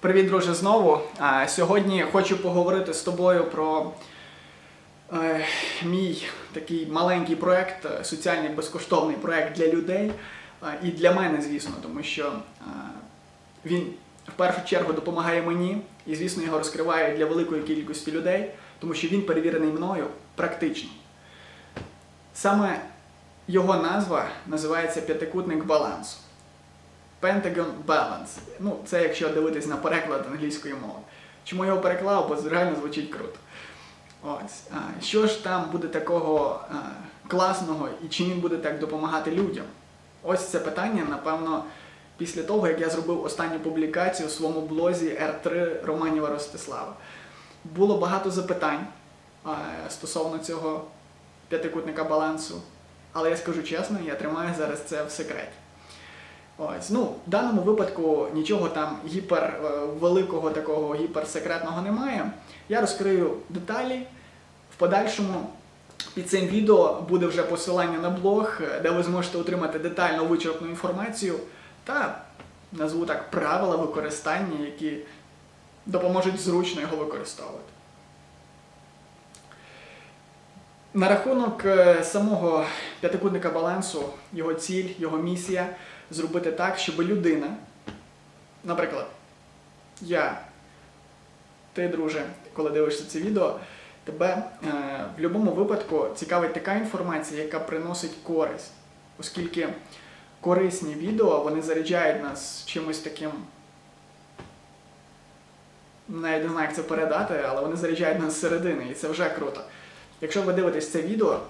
Привіт, друже, знову. Сьогодні хочу поговорити з тобою про е, мій такий маленький проект, е, соціальний безкоштовний проект для людей. е, І для мене, звісно, тому що він в першу чергу допомагає мені, і, звісно, його розкриває для великої кількості людей, тому що він перевірений мною практично. Саме його назва називається П'ятикутник балансу. Pentagon Balance. Ну, це якщо дивитись на переклад англійської мови. Чому я його переклав, бо реально звучить круто. Ось. А, що ж там буде такого а, класного і чим він буде так допомагати людям? Ось це питання, напевно, після того, як я зробив останню публікацію у своєму блозі R3 Романіва Ростислава. Було багато запитань а, стосовно цього п'ятикутника балансу. Але я скажу чесно, я тримаю зараз це в секреті. Ось, ну, в даному випадку нічого там гіпер е, великого такого гіперсекретного немає. Я розкрию деталі. В подальшому під цим відео буде вже посилання на блог, е, де ви зможете отримати детальну вичерпну інформацію та назву так правила використання, які допоможуть зручно його використовувати. На рахунок е, самого п'ятикутника балансу, його ціль, його місія зробити так, щоб людина, наприклад, я, ти, друже, коли дивишся це відео, тебе е, в будь-якому випадку цікавить така інформація, яка приносить користь, оскільки корисні відео вони заряджають нас чимось таким. Навіть не знаю, як це передати, але вони заряджають нас зсередини, і це вже круто. Якщо ви дивитесь це відео,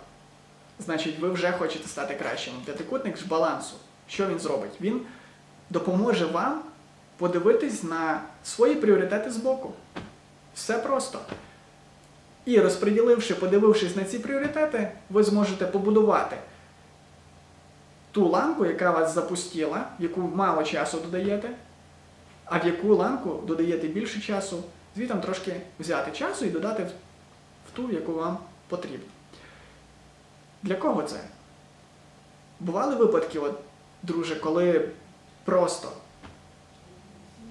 значить ви вже хочете стати кращим. П'ятикутник з балансу. Що він зробить? Він допоможе вам подивитись на свої пріоритети збоку. Все просто. І розподіливши, подивившись на ці пріоритети, ви зможете побудувати ту ланку, яка вас запустіла, яку мало часу додаєте, а в яку ланку додаєте більше часу, звітом трошки взяти часу і додати в ту, яку вам потрібно. Для кого це? Бували випадки, от, друже, коли просто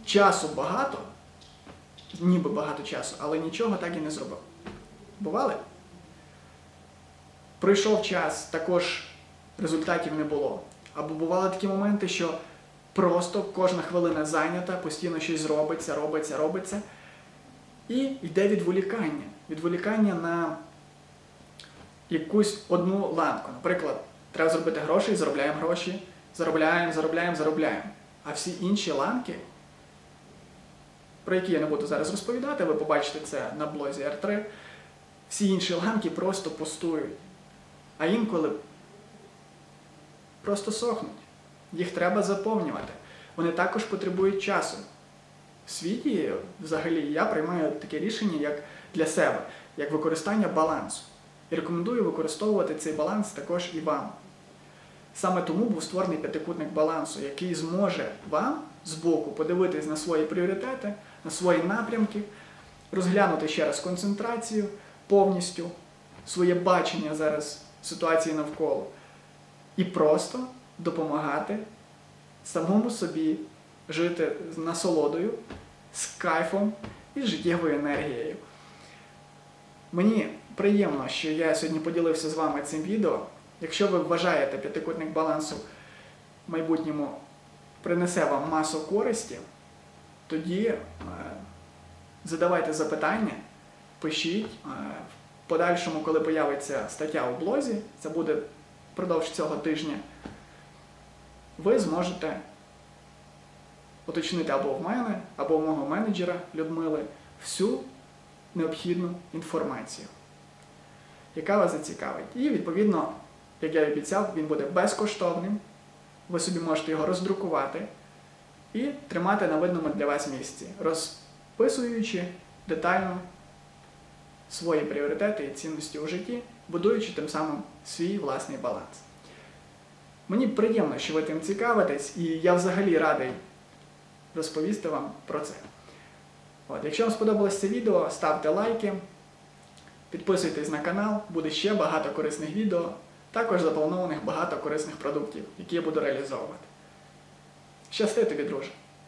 часу багато, ніби багато часу, але нічого так і не зробив. Бували? Пройшов час, також результатів не було. Або бували такі моменти, що просто кожна хвилина зайнята, постійно щось робиться, робиться, робиться. І йде відволікання. Відволікання на якусь одну ланку. Наприклад, треба зробити гроші, заробляємо гроші, заробляємо, заробляємо, заробляємо. А всі інші ланки, про які я не буду зараз розповідати, ви побачите це на блозі R3, всі інші ланки просто пустують. А інколи просто сохнуть. Їх треба заповнювати. Вони також потребують часу. В світі, взагалі, я приймаю таке рішення як для себе, як використання балансу. І рекомендую використовувати цей баланс також і вам. Саме тому був створений п'ятикутник балансу, який зможе вам збоку подивитись на свої пріоритети, на свої напрямки, розглянути ще раз концентрацію повністю, своє бачення зараз ситуації навколо, і просто допомагати самому собі жити з насолодою, з кайфом і з життєвою енергією. Мені приємно, що я сьогодні поділився з вами цим відео. Якщо ви вважаєте п'ятикутник балансу в майбутньому принесе вам масу користі, тоді е, задавайте запитання, пишіть. Е, в подальшому, коли появиться стаття у блозі, це буде впродовж цього тижня, ви зможете уточнити або в мене, або в мого менеджера Людмили всю необхідну інформацію, яка вас зацікавить. І, відповідно, як я і обіцяв, він буде безкоштовним. Ви собі можете його роздрукувати і тримати на видному для вас місці, розписуючи детально свої пріоритети і цінності у житті, будуючи тим самим свій власний баланс. Мені приємно, що ви тим цікавитесь, і я взагалі радий розповісти вам про це. От, якщо вам сподобалось це відео, ставте лайки, підписуйтесь на канал, буде ще багато корисних відео, також запланованих багато корисних продуктів, які я буду реалізовувати. Щасти тобі, друже!